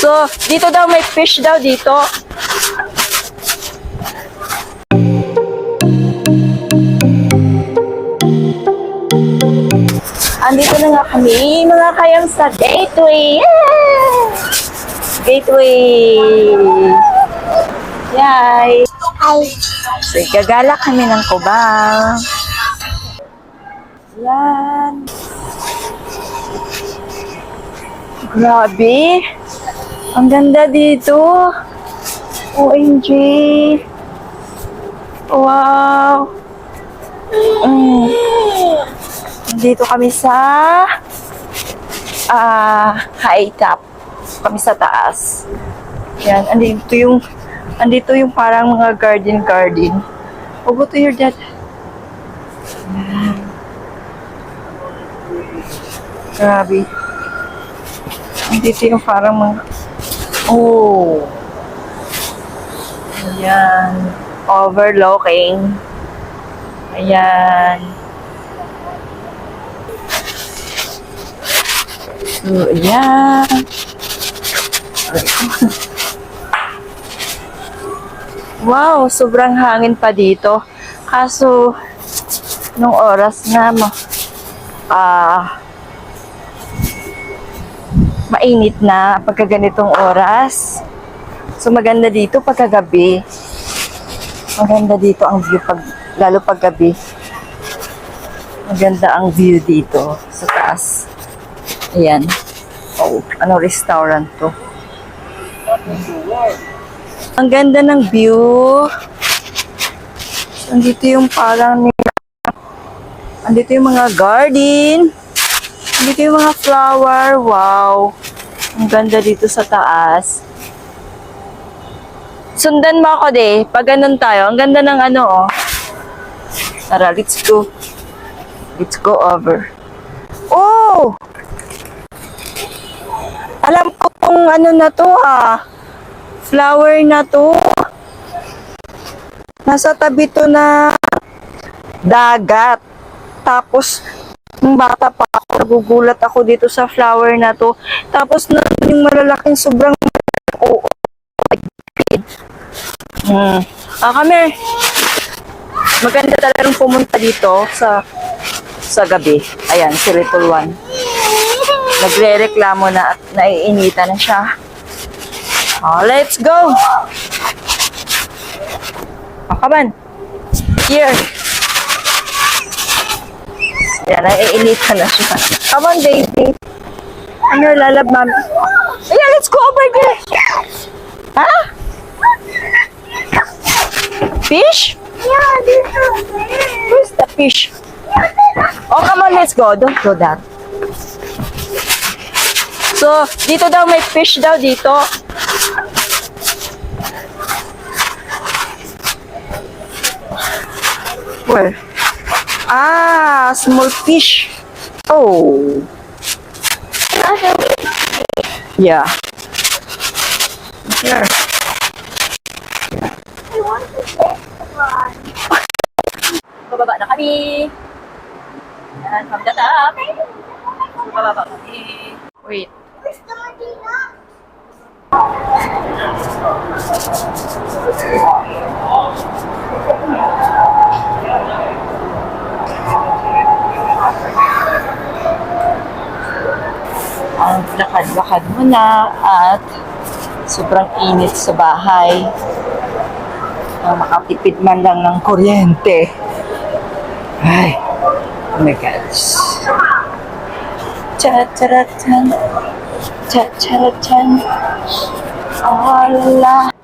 So, dito daw may fish daw dito. Andito na nga kami, mga kayang sa Gateway. Yeah! Gateway. Yay! Ay, So, gagala kami ng kubang. Yan. Grabe. Ang ganda dito. OMG. Wow. Mm. Dito kami sa ah high top. Kami sa taas. Yan, andito yung andito yung parang mga garden garden. Oh, go to your dad. Grabe. Andito yung parang mga Oh. Ayan. Overlooking. Ayan. So, ayan. Wow, sobrang hangin pa dito. Kaso, nung oras na ah mainit na pagka ganitong oras. So maganda dito pagkagabi. Maganda dito ang view pag lalo pag gabi. Maganda ang view dito sa taas. Ayan. Oh, ano restaurant to? Ang ganda ng view. Andito yung parang Andito yung mga garden. Andito yung mga flower. Wow. Ang ganda dito sa taas. Sundan mo ako, de. Pag ganun tayo. Ang ganda ng ano, oh. Tara, let's go. Let's go over. Oh! Alam ko kung ano na to, ah. Flower na to. Nasa tabi to na dagat. Tapos, nung bata pa ako, nagugulat ako dito sa flower na to. Tapos, na yung malalaking sobrang oo. Hmm. Ah, kami. Maganda talagang pumunta dito sa sa gabi. Ayan, si Little One. Nagre-reklamo na at naiinita na siya. Oh, let's go! Oh, come on. Here. Yan, naiinita na siya. Come on, baby. Ano, lalab, mami? Yeah, let's go over there. Ha? Fish? yeah, dito. Where's the fish? Oh, come on, let's go. Don't go down. So, dito daw may fish daw dito. Where? Ah, small fish. Oh. Yeah. Here. I want to ride. Bababa na kami. Yan, from the top. Bababa kami. Wait. Starting ang lakad-lakad mo na at sobrang init sa bahay. Ang makatipid man lang ng kuryente. Ay, oh my gosh. Cha-cha-ra-chan. Cha-cha-ra-chan. Ah, la.